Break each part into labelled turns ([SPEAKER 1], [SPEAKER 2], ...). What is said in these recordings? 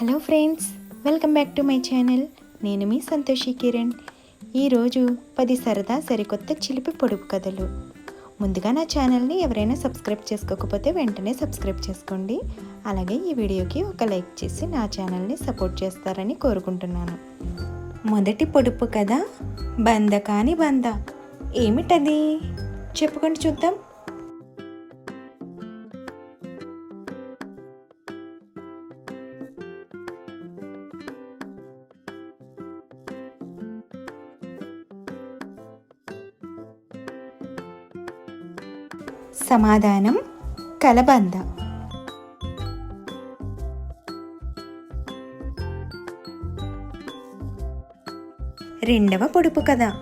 [SPEAKER 1] Hello friends welcome back to my channel. నేను మీ సంతోషి కిరణ్. ఈరోజు పది సరదా సరికొత్త చిలిపి పొడుపు కథలు. ముందుగా నా ఛానల్ని ఎవరైనా సబ్స్క్రైబ్ చేసుకోకపోతే వెంటనే సబ్స్క్రైబ్ చేసుకోండి. అలాగే ఈ వీడియోకి ఒక లైక్ చేసి నా ఛానల్ని సపోర్ట్ చేస్తారని కోరుకుంటున్నాను. మొదటి పొడుపు కథ బంద కాని బంద ఏమిటది? చెప్పుకొని చూద్దాం. సమాధానం కలబంద. రెండవ పొడుపు కథ.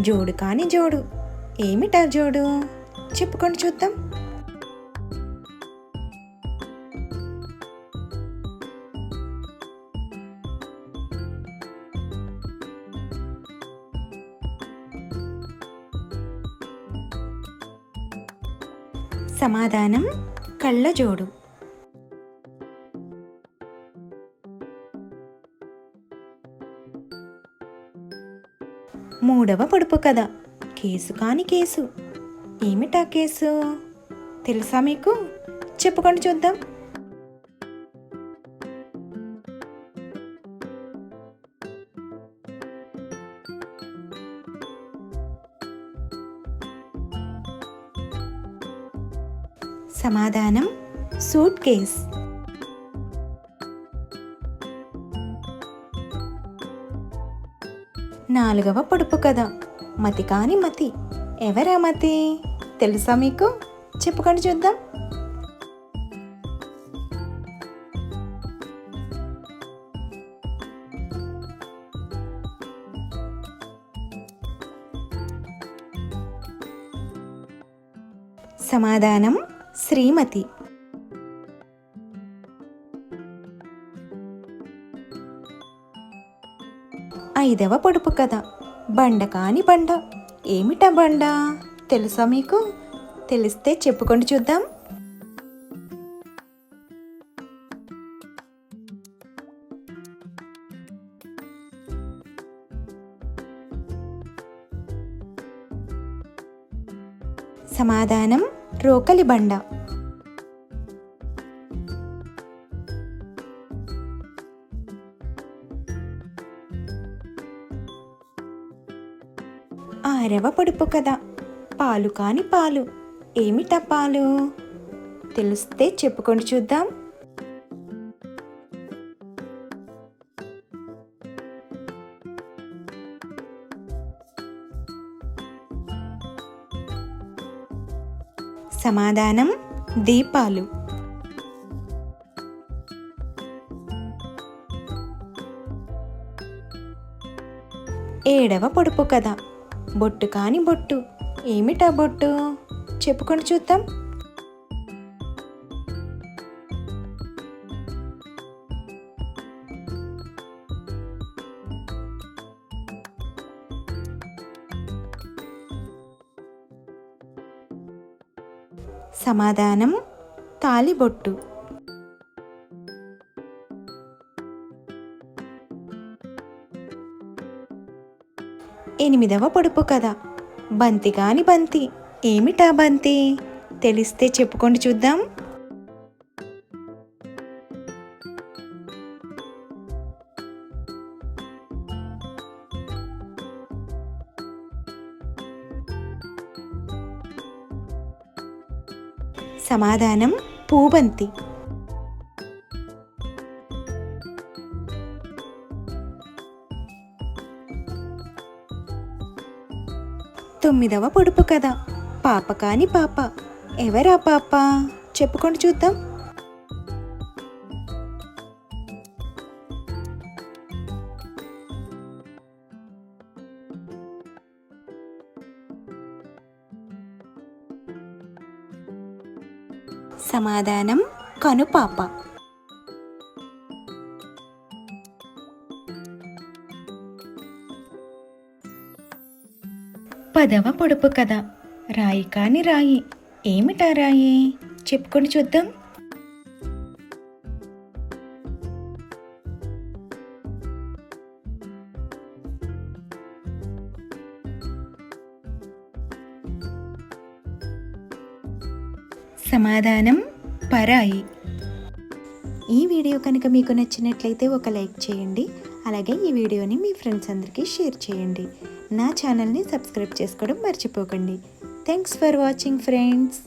[SPEAKER 1] జోడు కాని జోడు. ఏమిటా జోడు? చెప్పుకొని చూద్దాం. సమాధానం కళ్ళజోడు. మూడవ పొడుపు కథ. కేసు కాని కేసు. ఏమిటా కేసు? తెలుసా మీకు? చెప్పుకొని చూద్దాం. సమాధానం సూట్ కేస్. నాలుగవ పొడుపు కథ. మతి కాని మతి. ఎవరా మతి? తెలుసా మీకు? చెప్పుకొని చూద్దాం. సమాధానం శ్రీమతి. ఐదవ పొడుపు కథ. బండ కాని బండ. ఏమిటా బండ? తెలుసా మీకు? తెలిస్తే చెప్పుకొని చూద్దాం. సమాధానం రోకలి బండ. ఆరవ పొడుపు కదా పాలు కాని పాలు. ఏమిటా పాలు? తెలిస్తే చెప్పుకొని చూద్దాం. సమాధానం దీపాలు. ఏడవ పొడుపు కథ. బొట్టు కాని బొట్టు. ఏమిటా బొట్టు? చెప్పుకొని చూద్దాం. సమాధానం తాలిబొట్టు. ఎనిమిదవ పొడుపు కథ. బంతి కాని బంతి ఏమిటా బంతి? తెలిస్తే చెప్పుకోండి చూద్దాం. సమాధానం పూబంతి. తొమ్మిదవ పొడుపు కథ. పాప కాని పాప. ఎవరా పాప? చెప్పుకొని చూద్దాం. సమాధానం కనుపాప పదవ పొడుపు కథ. రాయి కాని రాయి. ఏమిటా రాయి? చెప్పుకొని చూద్దాం. సమాధానం పరాయి. ఈ వీడియో కనుక మీకు నచ్చినట్లయితే ఒక లైక్ చేయండి. అలాగే ఈ వీడియోని మీ ఫ్రెండ్స్ అందరికీ షేర్ చేయండి. నా ఛానల్ని సబ్స్క్రైబ్ చేసుకోవడం మర్చిపోకండి. Thanks for watching friends.